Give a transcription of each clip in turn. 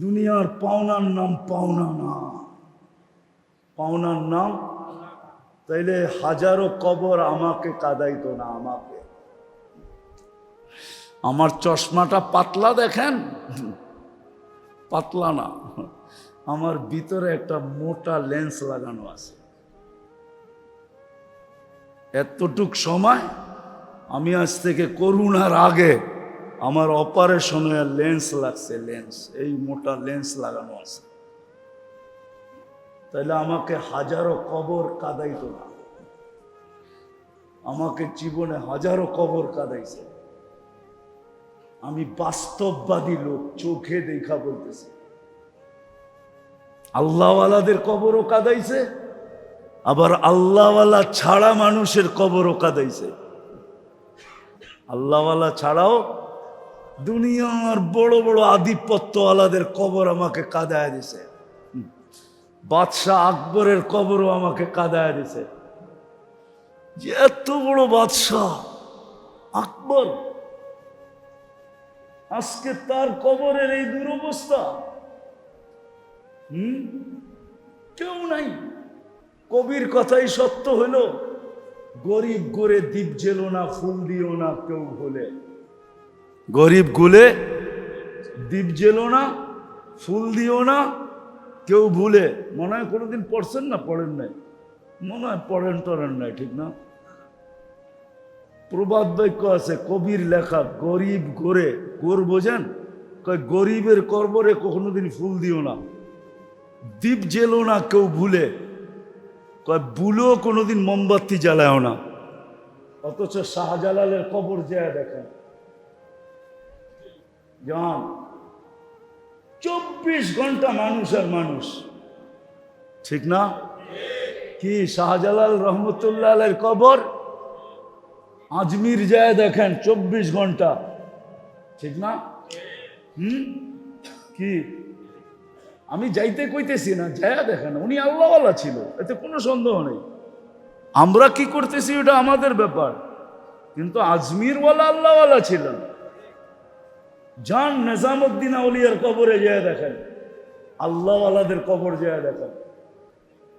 দুনিয়ার পাওনার নাম পাওনা না পাওনার নাম? তাইলে হাজারো কবর আমাকে কাদাইতো না আমাকে। আমার চশমাটা পাতলা দেখেন? পাতলা না। আমার ভিতরে একটা মোটা লেন্স লাগানো আছে। এতটুক সময় আমি আজ থেকে করুণার আগে আমার অপারেশনে লেন্স লাগছে, লেন্স, এই মোটা লেন্স লাগানো আছে। তাহলে আমাকে হাজারো কবর কাদাইতো না। আমাকে জীবনে হাজারো কবর কাদাইছে। আমি বাস্তববাদী লোক, চোখে দেখা বলতেছি। আল্লাহওয়ালাদের কবরও কাদাইছে, আবার আল্লাহওয়ালা ছাড়া মানুষের কবরও কাদাইছে। আল্লাহওয়ালা ছাড়াও দুনিয়ার বড় বড় আধিপত্যওয়ালাদের কবর আমাকে কাদায় দিছে। বাদশাহ আকবরের কবরও আমাকে কাদায় দিছে। যে এত বড় বাদশাহ আকবর, আজকে তার কবরের এই দুরবস্থা। হুম? কেউ নাই। কবির কথাই সত্য হলো গরিব গড়ে দ্বীপ জেলো না, ফুল দিও না কেউ ভুলে গরিব গুলে দ্বীপ জেলো না, ফুল দিও না, কেউ ভুলে। মনে হয় কোনোদিন পড়ছেন না, পড়েন নাই। মনে হয় পড়েন টরেন নাই, ঠিক না? প্রবাদ বাক্য আছে, কবির লেখা, গরিব গড়ে গোর বোঝেন? কয়, গরিবের কর্বরে কখনো দিন ফুল দিও না। দ্বীপ জেলো না, কেউ ভুলে। কয়, ভুলেও কোনোদিন মোমবাতি জ্বালায়ও না। অথচ শাহজালালের কবর যায় দেখেন। জান। চব্বিশ ঘণ্টা মানুষ আর মানুষ। ঠিক না? কি শাহজালাল রহমতুল্লাহ আলের কবর? আজমির যায় দেখেন চব্বিশ ঘণ্টা। ঠিক না? হুম? কি? আমি যাইতে কইতেছি না, যায় দেখেন, উনি আল্লাহওয়ালা ছিল, এতে কোনো সন্দেহ নেই। আমরা কি করতেছি, ওটা আমাদের ব্যাপার। কিন্তু আজমিরওয়ালা আল্লাহওয়ালা ছিলেন। যান নিজামুদ্দিন আউলিয়ার কবরে যেয়ে দেখেন। আল্লাহওয়ালাদের কবর যেয়ে দেখেন।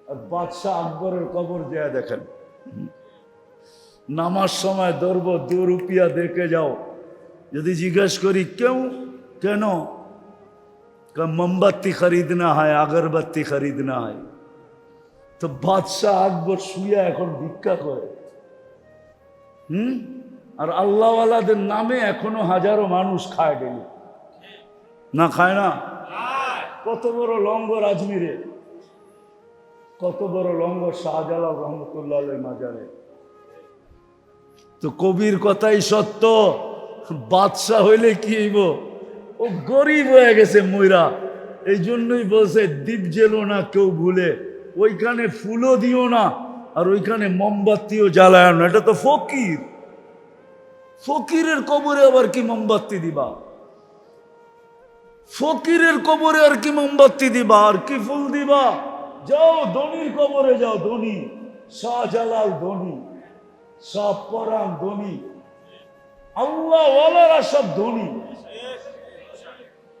আর বাদশাহ আকবরের কবর যেয়ে দেখেন। নামার সময় দর্ব দুরুপিয়া দেখে যাও। যদি জিজ্ঞেস করি, কেউ? কেন? মোমবাতি খরিদ না হয়, আগরবাতি খরিদনা হয়। তো বাদশাহ আকবর শুয়ে এখন ভিক্ষা করে। হুম? আর আল্লাহওয়ালাদের নামে এখনও হাজারো মানুষ খায় ডেলি। না খায় না? কত বড় লঙ্গর আজমিরে কত বড় লঙ্গর শাহজালাল রহমতুল্লাহ মাজারে। তো কবির কথাই সত্য, বাদশাহ হইলে কি হইব? ও গরিব হয়ে গেছে ময়রা এই জন্যই বলছে, দ্বীপ জেলো না কেউ ভুলে। ওইখানে ফুলও দিও না, আর ওইখানে মোমবাতিও জ্বালায় না। এটা তো ফকির। ফকিরের কবরে আবার কি মোমবাতি দিবা? ফকিরের কবরে আর কি মোমবাতি দিবা? আর কি ফুল দিবা? যাও ধনির কবরে যাও, ধনী। শাহজালাল ধনী সব পরাণ ধনী। আল্লাহ ওয়ালারা সব ধনী।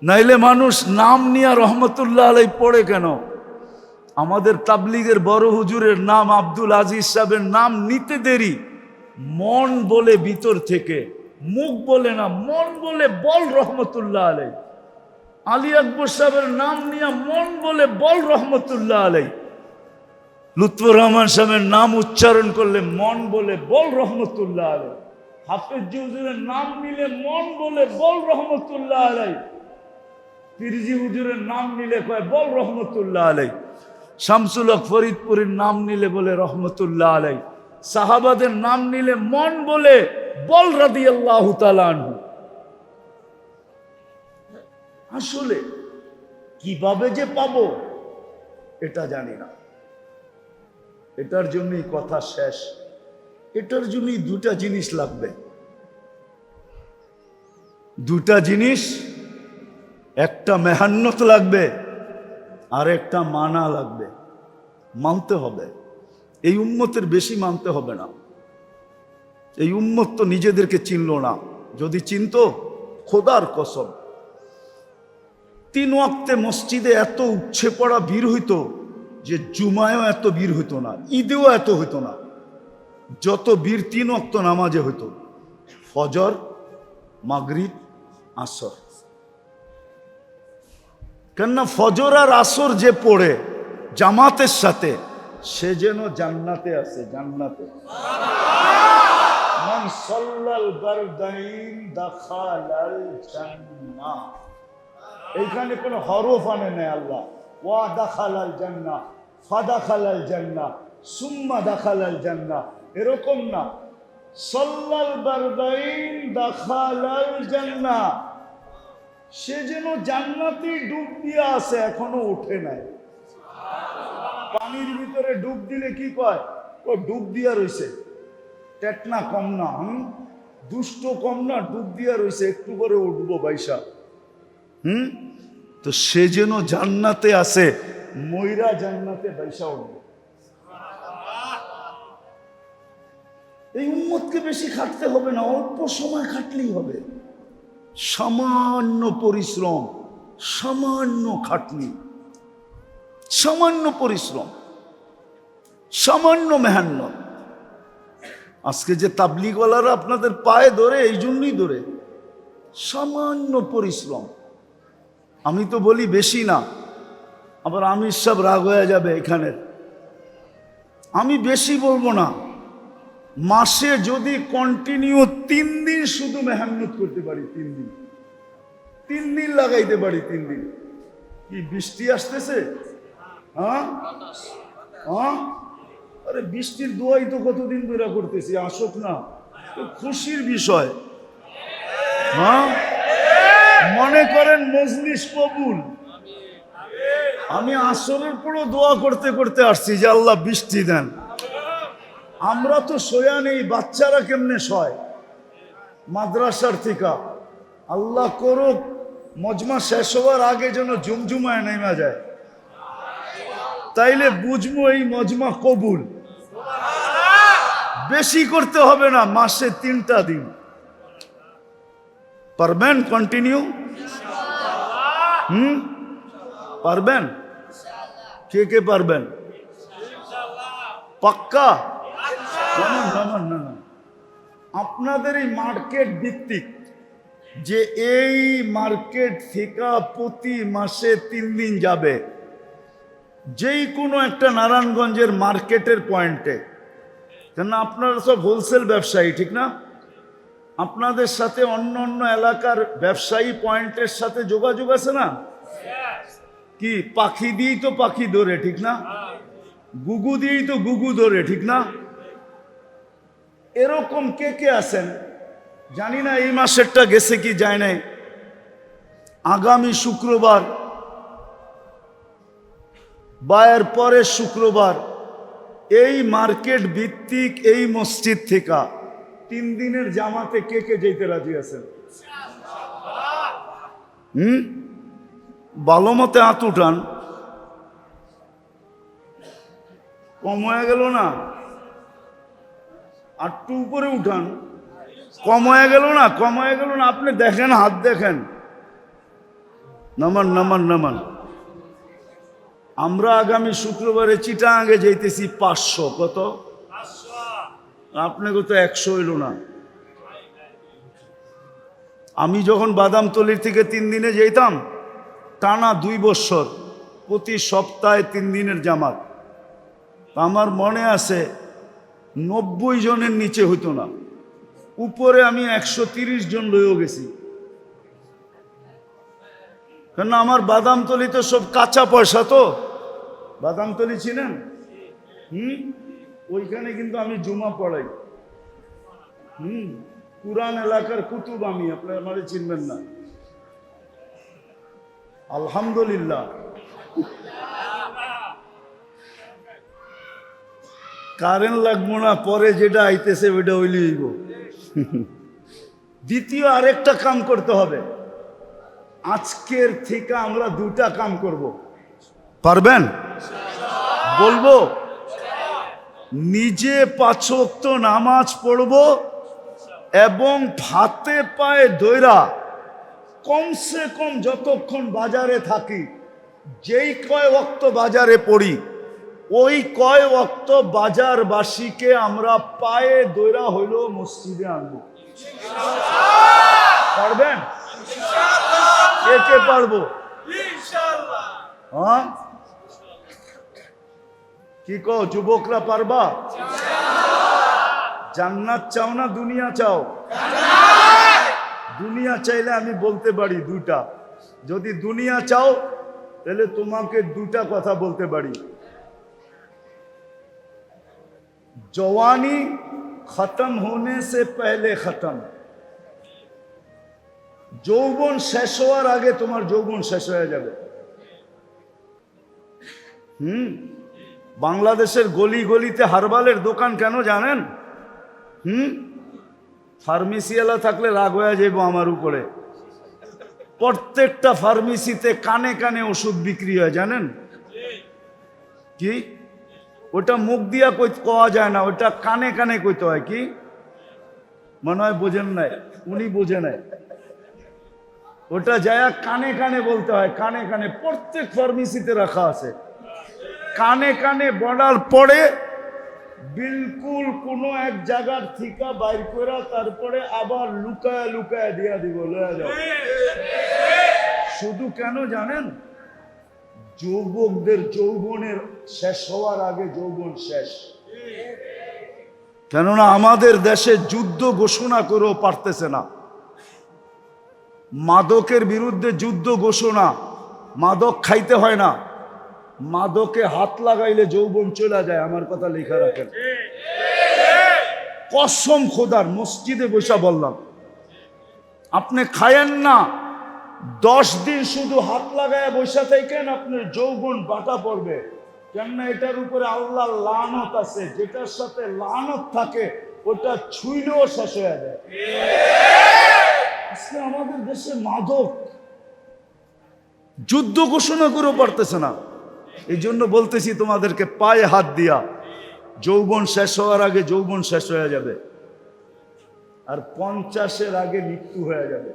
নাইলে মানুষ নাম নিয়ে রহমতুল্লাহ আলাই পড়ে কেন? আমাদের তাবলিগের বড় হুজুরের নাম আব্দুল আজিজ সাহেবের নাম নিতে দেরি। মন বলে ভিতর থেকে, মুখ বলে না, মন বলে বল রহমতুল্লাহ আলাই আলী আকবর সাহেবের নাম নিয়ে মন বলে বল রহমতুল্লাহ আলাই লুৎফুর রহমান সাহেবের নাম উচ্চারণ করলে মন বলে বল রহমতুল্লাহ আলাই হাফেজ হুজুরের নাম নিলে মন বলে বল রহমতুল্লাহ আলাই পিরজি হুজুরের নাম নিলে কয় বল রহমতুল্লাহ আলাই শামসুল ফরিদপুরের নাম নিলে বলে রহমতুল্লাহ আলাই সাহাবাদের নাম নিলে মন বলে বল রাদি আল্লাহ আসলে কীভাবে যে পাব এটা জানি না। এটার জন্যই কথা শেষ। এটার জন্যই দুটা জিনিস লাগবে। দুটা জিনিস, একটা মেহান্নত লাগবে আর একটা মানা লাগবে। মানতে হবে। এই উম্মতের বেশি মানতে হবে না। এই উম্মত তো নিজেদেরকে চিনল না। যদি চিনতো, খোদার কসম। তিন ওয়াক্তে মসজিদে এত উচ্ছে পড়া বীর হইতো যে জুমায়ও এত বীর হইতো না, ঈদেও এত হইতো না। যত বীর তিন ওয়াক্ত নামাজে হইতো। ফজর, মাগরিব, আসর। কেননা ফজর আর আসর যে পড়ে জামাতের সাথে সে যেন জান্নাতে আছে, জান্নাতে। এইখানে কোনো হরফ আনে নেই আল্লাহ। ওয়া দাখালাল জান্নাহ ফাদাখালাল জান্নাহ, সুম্মা দাখালাল জান্নাহ। এরকম না। সাল্লাল বারদাইন দাখালাল জান্নাহ। সে যেন জান্নাতে ডুব দিয়ে আছে, এখনও ওঠে নাই। পানির ভিতরে ডুব দিলে কি কয়? ও ডুব দিয়া রইছে। টেটনা কম না, হুম? দুষ্ট কম না, ডুব দিয়া রইছে, একটু করে উঠবো বাইসা হুম? তো সে যেন জান্নাতে আছে ময়রা জান্নাতে বাইসা উঠবো। এই উম্মতকে বেশি খাটতে হবে না, অল্প সময় খাটলেই হবে। সামান্য পরিশ্রম, সামান্য খাটনি। সামান্য পরিশ্রম, সামান্য মেহান্ন আজকে যে তাবলিগওয়ালারা আপনাদের পায়ে ধরে, এই জন্যই ধরে, সামান্য পরিশ্রম। আমি তো বলি বেশি না, আবার আমির সব রাগ হয়ে যাবে এখানের আমি বেশি বলব না, মাসে যদি কন্টিনিউ তিন দিন শুধু মেহান্নত করতে পারি, তিন দিন। তিন দিন লাগাইতে পারি, তিন দিন। কি বৃষ্টি আসতেছে? হ্যাঁ? হ্যাঁ? আরে বৃষ্টির দোয়াই তো কতদিন ধরে করতেছি, আসুক না। তো খুশির বিষয়। হ্যাঁ? মনে করেন মজলিস কবুল। আমি আসরের পরও দোয়া করতে করতে আসছি যে আল্লাহ বৃষ্টি দেন। আমরা তো শোয়া নেই, বাচ্চারা কেমনে শয় মাদ্রাসার থেকে। আল্লাহ করুক, মজমা শেষ হওয়ার আগে যেন জুমজুমায় নেমা যায়। তাইলে বুঝব এই মজমা কবুল। বেশি করতে হবে না, মাসে তিনটা দিন। পারবেন কন্টিনিউ হুম? পারবেন? কে কে পারবেন? পাক্কা? আপনাদের এই মার্কেট ভিত্তিক যে এই মার্কেট থেকে প্রতি মাসে তিন দিন যাবে। যেই কোনো একটা নারায়ণগঞ্জের মার্কেটের পয়েন্টে। কেন আপনারা সব হোলসেল ব্যবসায়ী ঠিক না? আপনাদের সাথে অন্য অন্য এলাকার ব্যবসায়ী পয়েন্টের সাথে যোগাযোগ আছে না? কি পাখি দিয়েই তো পাখি ধরে ঠিক না? গুগু দিয়েই তো গুগু ধরে ঠিক না? এরকম কে কে আছেন? জানি না এই মাসেরটা গেছে কি যায় নাই। আগামী শুক্রবার বা এর পরের শুক্রবার, এই মার্কেট ভিত্তিক এই মসজিদ থেকে তিন দিনের জামাতে কে কে যেতে রাজি আছেন? হুম? ভালো মতে হাত উঠান। কম হয়ে গেল না? আটটু উপরে উঠান। কম হয়ে গেল না? কম হয়ে গেল না? আপনি দেখেন, হাত দেখেন। নামান নামান নামান। আমরা আগামী শুক্রবারে চিটাঙ্গে যাইতেছি পাঁচশো, কত? আপনাকে তো একশো হইল না। আমি যখন বাদামতলির থেকে তিন দিনে যেতাম টানা দুই বছর, প্রতি সপ্তাহে তিন দিনের জামাত। আমার মনে আছে, নব্বই জনের নিচে হইতো না। উপরে আমি একশো তিরিশ জন লয়েও গেছি। কেন আমার বাদামতলি তো সব কাঁচা পয়সা তো। বাদামতলি ছিলেন? হুম? ওইখানে কিন্তু আমি জুমা পড়াই। হুম? পুরান এলাকার কুতুব আমি, আপনার আমারে চিনবেন না। আলহামদুলিল্লাহ। কারেন্ট লাগবো না, পরে যেটা আইতেছে ওইটা ওইলি হইব। দ্বিতীয় আরেকটা কাম করতে হবে। আজকের থেকে আমরা দুটা কাম করব। পারবেন? বলব নিজে পাঁচক্ত নামাজ পড়ব এবং ভাতে পায়ে দৈরা কমসে কম যতক্ষণ বাজারে থাকি যেই কয় অক্ত বাজারে পড়ি ওই কয় অক্ত বাজারবাসীকে আমরা পায়ে দৈরা হইল মসজিদে আনব। পারবেন? কে কে পারব হ্যাঁ? কি কো যুবকরা পারবা? জান্নাত চাও না দুনিয়া চাও? দুনিয়া চাইলে আমি বলতে পারি দুটা যদি দুনিয়া চাও, তাহলে তোমাকে দুটা কথা বলতে পারি। জওয়ানি খতম হনে সে পেলে খতম। যৌবন শেষ হওয়ার আগে তোমার যৌবন শেষ হয়ে যাবে। হুম? বাংলাদেশের গলি গলিতে হারবালের দোকান কেন জানেন? হুম? ফার্মেসিওয়ালা থাকলে রাগ হয়ে যাইব আমার উপরে। প্রত্যেকটা ফার্মেসিতে কানে কানে ওষুধ বিক্রি হয়, জানেন? কি? ওটা মুখ দিয়া কই কওয়া যায় না, ওটা কানে কানে কইতে হয়, কি? মনে হয় বোঝেন নাই, উনি বোঝে নাই। ওটা যায় কানে কানে বলতে হয়, কানে কানে। প্রত্যেক ফার্মেসিতে রাখা আছে। কানে কানে বলার পরে বিলকুল কোনো এক জায়গার থিকা বাইর করে তারপরে আবার লুকায় লুকায় দিয়া দিব শুধু কেন জানেন? যৌবকদের যৌবনের শেষ হওয়ার আগে যৌবন শেষ। কেননা আমাদের দেশে যুদ্ধ ঘোষণা করেও পারতেছে না। মাদকের বিরুদ্ধে যুদ্ধ ঘোষণা, মাদক খাইতে হয় না। মাদকে হাত লাগাইলে যৌবন চলে যায়, আমার কথা লেখা রাখেন। কসম খোদার, মসজিদে বসা বললাম, আপনি খায়েন না, দশ দিন শুধু হাত লাগায় বসে থাকেন, আপনার যৌবন বাটা পড়বে। কেননা এটার উপরে আল্লাহ লানত আছে, যেটার সাথে লানত থাকে, ওটা ছুইলেও শেষ হয়ে যায়। আজকে আমাদের দেশে মাদক যুদ্ধ ঘোষণা করেও পারতেছে না। এই জন্য বলতেছি তোমাদেরকে পায়ে হাত দিয়া যৌবন শেষ হওয়ার আগে যৌবন শেষ হয়ে যাবে। আর পঞ্চাশের আগে মৃত্যু হয়ে যাবে।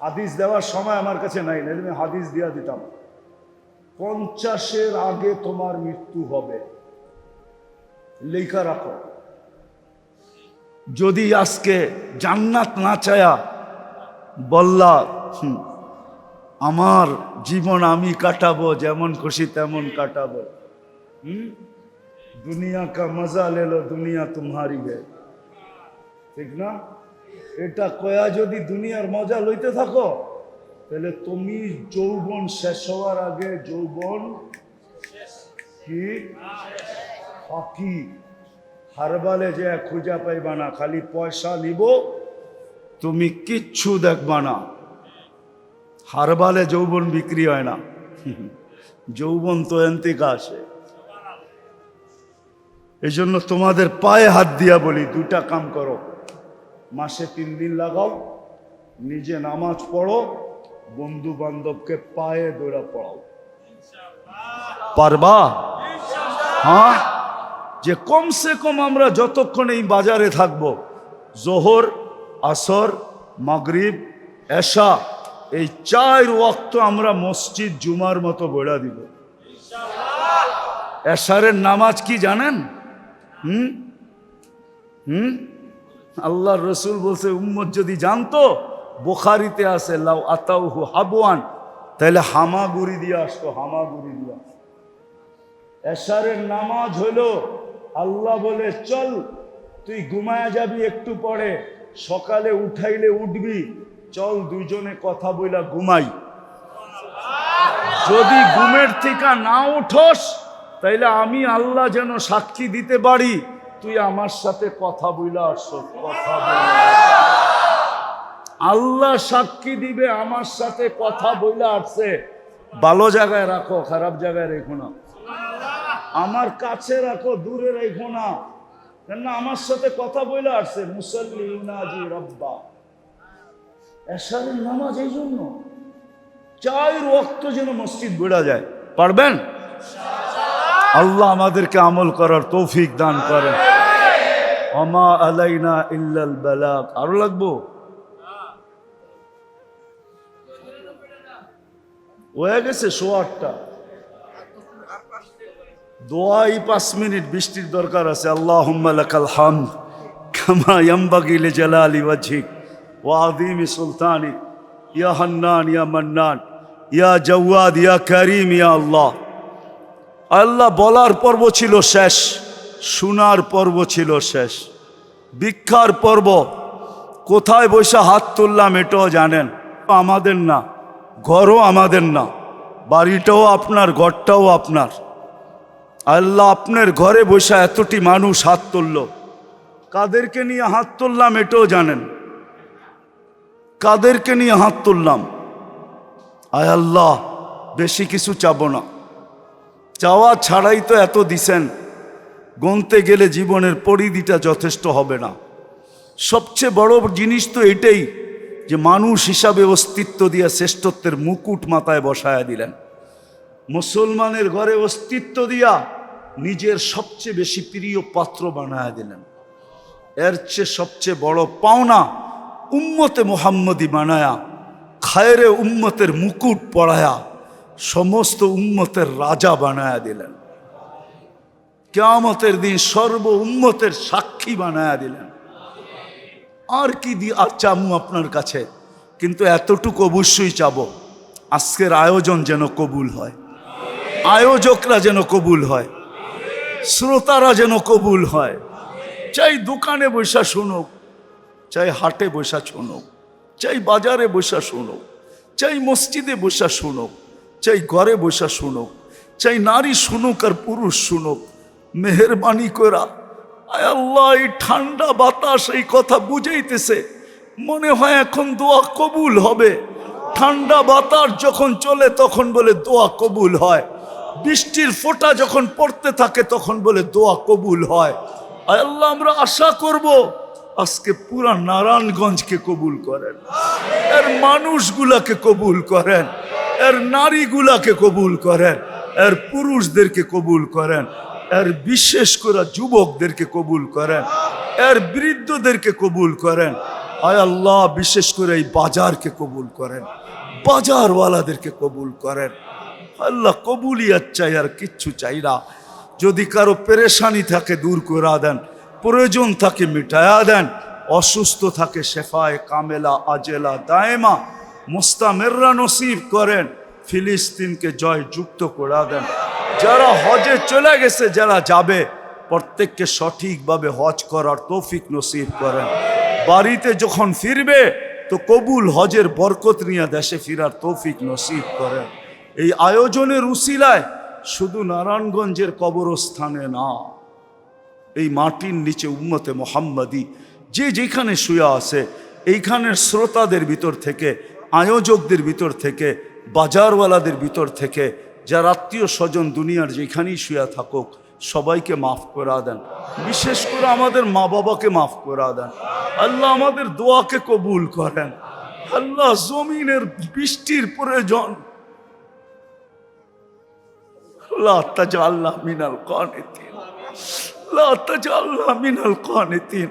হাদিস দেওয়ার সময় আমার কাছে নাই আমি হাদিস দিয়া দিতাম। পঞ্চাশের আগে তোমার মৃত্যু হবে। লেখা রাখো। যদি আজকে জান্নাত না চায়া বললা হুম, আমার জীবন আমি কাটাবো, যেমন খুশি তেমন কাটাবো। হুম? দুনিয়া কা মজা লেলো দুনিয়া তোমারি হে। ঠিক না? এটা কয়া যদি দুনিয়ার মজা লইতে থাকো, তাহলে তুমি যৌবন শেষ হওয়ার আগে যৌবন কি? ফাঁকি। হারবালে যে খুঁজা পাইবা না, খালি পয়সা নিব, তুমি কিচ্ছু দেখবা না। হারবালে যৌবন বিক্রি হয় না। যৌবন তো এন্তিকা আসে। এই জন্য তোমাদের পায়ে হাত দিয়া বলি দুটা কাম করো। মাসে তিন দিন লাগাও, নিজে নামাজ পড়ো বন্ধু বান্ধবকে পায়ে দৌড়া পড়াও। পারবা? হ্যাঁ? যে কমসে কম আমরা যতক্ষণ এই বাজারে থাকব, জোহর, আসর, মাগরিব, এশা এই চার ওয়াক্ত আমরা মসজিদ জুমার মতো বেড়া দিব। এশারের নামাজ কি জানেন? হুম? হুম? আল্লাহ রসুল বলছে, উম্মত যদি জানতো, বোখারিতে আছে, লাউ আতাউহু হাবুয়ান তাহলে হামাগুড়ি দিয়ে আসতো, হামাগুড়ি দিয়ে এশারের নামাজ হলো, আল্লাহ বলে, চল, তুই ঘুমায়া যাবি একটু পরে, সকালে উঠাইলে উঠবি চল দুইজনে কথা বইলা ঘুমাই। যদি ঘুমের থেকে না উঠোস, তাইলে আমি আল্লাহ যেন সাক্ষী দিতে পারি, তুই আমার সাথে কথা বইলা আসছ কথা আল্লাহ সাক্ষী দিবে, আমার সাথে কথা বইলা আসছে। ভালো জায়গায় রাখো, খারাপ জায়গায় রেখো না। আমার কাছে রাখো, দূরে রেখো না। কেননা আমার সাথে কথা বইলা আসছে মুসল্লি রব্বা। এসারের নামাজ এই জন্য। চাই রক্ত যেন মসজিদ বেড়া যায়। পারবেন? আল্লাহ আমাদেরকে আমল করার তৌফিক দান করেন। অমা আলাইনা ইল্লাল বেলা। আরও লাগবো? হয়ে গেছে সোয়ারটা। দোয়াই পাঁচ মিনিট বৃষ্টির দরকার আছে। আল্লাহ হাম কামা ইয়াম্বাগিলে জালালি ওয়াজিক আযীমি সুলতানিক ইয়া হান্নান ইয়া মান্নান ইয়া জাওয়াদ ইয়া করিম ইয়া আল্লাহ আল্লাহ বলার পর্ব ছিল শেষ, শোনার পর্ব ছিল শেষ। ভিক্ষার পর্ব, কোথায় বসে হাত তুললাম এটাও জানেন। আমাদের না, ঘরও আমাদের না, বাড়িটাও আপনার, ঘরটাও আপনার। আল্লাহ আপনার ঘরে বসে এতটি মানুষ হাত তুলল। কাদেরকে নিয়ে হাত তুললাম এটাও জানেন। কাদেরকে নিয়ে হাত তুললাম। আয় আল্লাহ, বেশি কিছু চাবো না। চাওয়া ছাড়াই তো এত দিছেন। গনতে গেলে জীবনের পরিধিটা যথেষ্ট হবে না। সবচেয়ে বড় জিনিস তো এটাই যে মানুষ হিসাবে অস্তিত্ব দিয়ে শ্রেষ্ঠত্বের মুকুট মাথায় বসায়া দিলেন। মুসলমানের ঘরে অস্তিত্ব দিয়া নিজের সবচেয়ে বেশি প্রিয় পাত্র বানায়া দিলেন। এর চেয়ে সবচেয়ে বড় পাওনা উম্মতে মোহাম্মদী বানায়া, খায়রে উম্মতের মুকুট পড়ায়া সমস্ত উম্মতের রাজা বানায়া দিলেন। কেয়ামতের দিন সর্ব উম্মতের সাক্ষী বানায়া দিলেন। আর কি দি আর চামু আপনার কাছে, কিন্তু এতটুকু অবশ্যই চাবো, আজকের আয়োজন যেন কবুল হয়। আয়োজকরা যেন কবুল হয়। শ্রোতারা যেন কবুল হয়। চাই দোকানে বৈশা শুনুক চাই হাটে বৈশা শুনুক চাই বাজারে বৈশা শুনুক চাই মসজিদে বৈশা শুনুক চাই ঘরে বৈশা শুনুক চাই নারী শুনুক আর পুরুষ শুনুক, মেহরবানি করা আল্লাহ, এই ঠান্ডা বাতাস এই কথা বুঝাইতেছে, মনে হয় এখন দোয়া কবুল হবে। ঠান্ডা বাতাস যখন চলে তখন বলে দোয়া কবুল হয়, বৃষ্টির ফোঁটা যখন পড়তে থাকে তখন বলে দোয়া কবুল হয়। আল্লাহ, আমরা আশা করব আজকে পুরা নারায়ণগঞ্জকে কবুল করেন। এর মানুষগুলাকে কবুল করেন। এর নারীগুলাকে কবুল করেন। এর পুরুষদেরকে কবুল করেন। এর বিশেষ করে যুবকদেরকে কবুল করেন। এর বৃদ্ধদেরকে কবুল করেন। আয় আল্লাহ, বিশেষ করে এই বাজারকে কবুল করেন। বাজারওয়ালাদেরকে কবুল করেন। আল্লাহ কবুলিয়াত চাই আর কিচ্ছু চাই না। যদি কারও পেরেশানি থাকে, দূর করে দেন। প্রয়োজন থাকে মিটায়া দেন, অসুস্থ থাকে শেফায় কামেলা, আজেলা, দায়মা, মোস্তামেররা নসিব করেন, ফিলিস্তিনকে জয় যুক্ত করে দেন। যারা হজে চলে গেছে, যারা যাবে, প্রত্যেককে সঠিকভাবে হজ করার তৌফিক নসিব করেন। বাড়িতে যখন ফিরবে, তো কবুল হজের বরকত নিয়ে দেশে ফিরার তৌফিক নসিব করেন। এই আয়োজনের উসিলায় শুধু নারায়ণগঞ্জের কবরস্থানে না এই মাটির নিচে উন্মতে মোহাম্মদি, যে যেখানে শুয়ে আছে, এইখানের শ্রোতাদের ভিতর থেকে, আয়োজকদের ভিতর থেকে, বাজারওয়ালাদের ভিতর থেকে, যার আত্মীয় স্বজন দুনিয়ার যেখানেই শুয়ে থাকুক, সবাইকে মাফ করা দেন। বিশেষ করে আমাদের মা বাবাকে মাফ করা দেন। আল্লাহ আমাদের দোয়াকে কবুল করেন। আল্লাহ জমিনের বৃষ্টির প্রয়োজন। আল্লাহ আল্লাহ মিনাল কনে لا تجعلنا من القانتين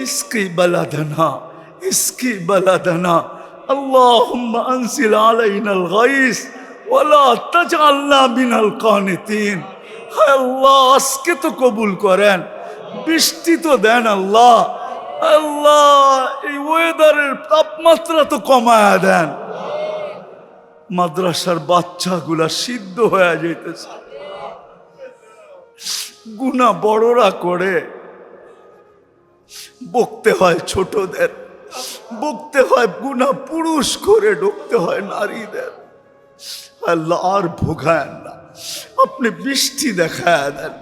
اسقي بلدنا اسقي بلدنا اللهم انزل علينا الغيث ولا تجعلنا من القانتين হায় আল্লাহ আজকে তো কবুল করেন বৃষ্টি তো দেন আল্লাহ আল্লাহ এই ওয়েদারের তাপমাত্রা তো কমায়া দেন মাদ্রাসার বাচ্চাগুলা সিদ্ধ হয়ে যেতেছে গুণা বড়রা করে। বকতে হয় ছোটদের, বকতে হয় গুণা পুরুষ করে, ঢুকতে হয় নারীদের। আল্লাহ আর ভোগায় না। আপনি বৃষ্টি দেখায় দেন।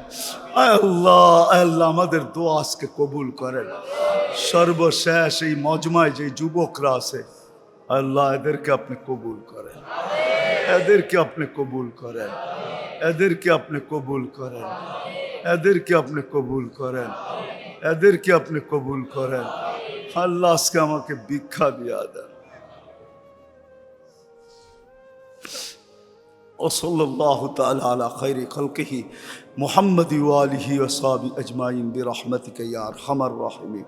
আল্লাহ আল্লাহ আমাদের দোয়া আজকে কবুল করেন। সর্বশেষ এই মজমায় যে যুবকরা আছে আল্লাহ এদেরকে আপনি কবুল করেন এদেরকে আপনি কবুল করেন এদেরকে আপনি কবুল করেন এদেরকে আপনি কবুল করেন এদেরকে আপনি কবুল করেন আল্লাহ আজকে আমাকে ভিক্ষা দিয়া দেন وصلى الله تعالى على خير خلقه محمد وآله وصحبه أجمعين برحمتك يا أرحم الراحمين